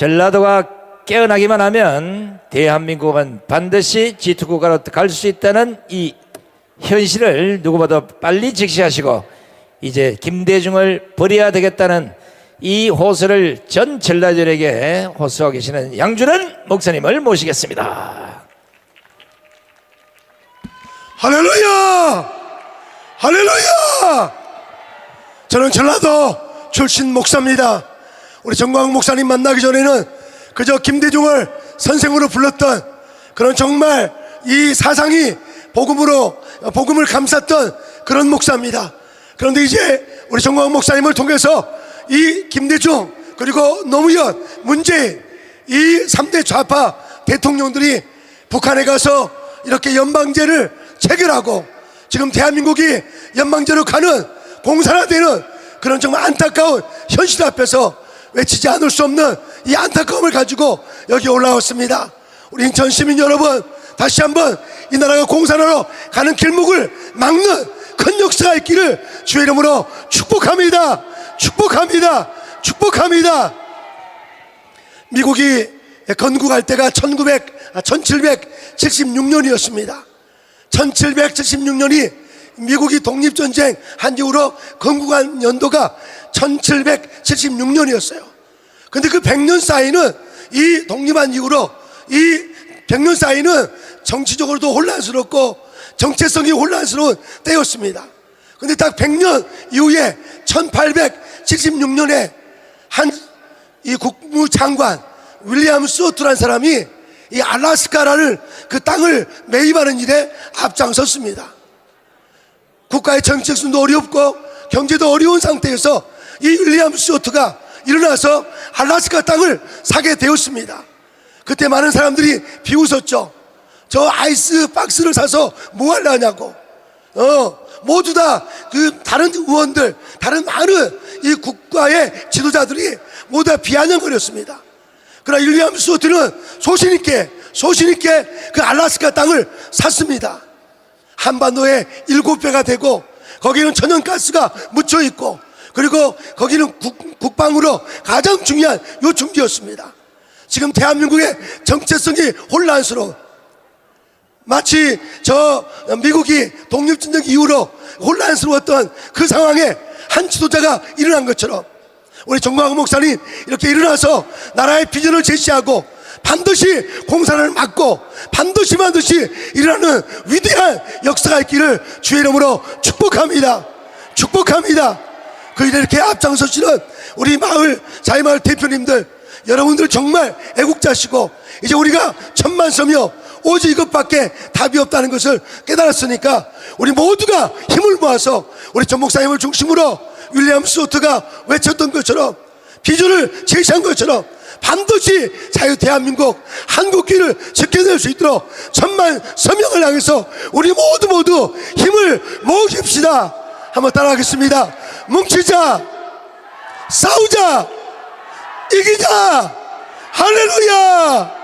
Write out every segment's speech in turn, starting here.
전라도가 깨어나기만 하면 대한민국은 반드시 G2 국가로 갈 수 있다는 이 현실을 누구보다 빨리 직시하시고 이제 김대중을 버려야 되겠다는 이 호소를 전 전라도에게 호소하고 계시는 양준원 목사님을 모시겠습니다. 할렐루야! 할렐루야! 저는 전라도 출신 목사입니다. 우리 정광 목사님 만나기 전에는 그저 김대중을 선생으로 불렀던 그런 정말 이 사상이 복음으로 복음을 감쌌던 그런 목사입니다. 그런데 이제 우리 정광 목사님을 통해서 이 김대중 그리고 노무현 문재인 이 3대 좌파 대통령들이 북한에 가서 이렇게 연방제를 체결하고 지금 대한민국이 연방제로 가는 공산화되는 그런 정말 안타까운 현실 앞에서 외치지 않을 수 없는 이 안타까움을 가지고 여기 올라왔습니다. 우리 인천 시민 여러분 다시 한번 이 나라가 공산화로 가는 길목을 막는 큰 역사가 있기를 주의 이름으로 축복합니다. 축복합니다. 축복합니다. 미국이 건국할 때가 1900, 아, 1776년이었습니다. 1776년이 미국이 독립전쟁 한 이후로 건국한 연도가 1776년이었어요. 근데 그 100년 사이는 이 독립한 이후로 이 100년 사이는 정치적으로도 혼란스럽고 정체성이 혼란스러운 때였습니다. 근데 딱 100년 이후에 1876년에 한 이 국무장관 윌리엄 스워트라는 사람이 이 알라스카라를 그 땅을 매입하는 일에 앞장섰습니다. 국가의 정책순도 어렵고 경제도 어려운 상태에서 이 윌리엄 스워트가 일어나서 알라스카 땅을 사게 되었습니다. 그때 많은 사람들이 비웃었죠. 저 아이스 박스를 사서 뭐 하려냐고. 어, 모두 다 그 다른 의원들, 다른 많은 이 국가의 지도자들이 모두 다 비아냥거렸습니다. 그러나 윌리엄 스워트는 소신있게, 소신있게 그 알라스카 땅을 샀습니다. 한반도의 일곱 배가 되고 거기는 천연가스가 묻혀 있고 그리고 거기는 국, 국방으로 가장 중요한 요충지였습니다. 지금 대한민국의 정체성이 혼란스러운 마치 저 미국이 독립전쟁 이후로 혼란스러웠던 그 상황에 한 지도자가 일어난 것처럼 우리 정광훈 목사님 이렇게 일어나서 나라의 비전을 제시하고 반드시 공산을 막고 반드시 반드시 일어나는 위대한 역사가 있기를 주의 이름으로 축복합니다. 축복합니다. 그 일에 이렇게 앞장서시는 우리 마을 자유마을 대표님들 여러분들 정말 애국자시고 이제 우리가 천만 서며 오직 이것밖에 답이 없다는 것을 깨달았으니까 우리 모두가 힘을 모아서 우리 전 목사님을 중심으로 윌리엄 스워트가 외쳤던 것처럼 비전을 제시한 것처럼 반드시 자유 대한민국 한국기를 지켜낼 수 있도록 천만 서명을 향해서 우리 모두 모두 힘을 모읍시다 한번 따라하겠습니다 뭉치자 싸우자 이기자 할렐루야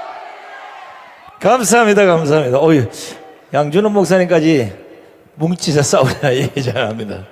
감사합니다, 감사합니다. 어이, 양준원 목사님까지 뭉치자 싸우자 얘기 잘합니다.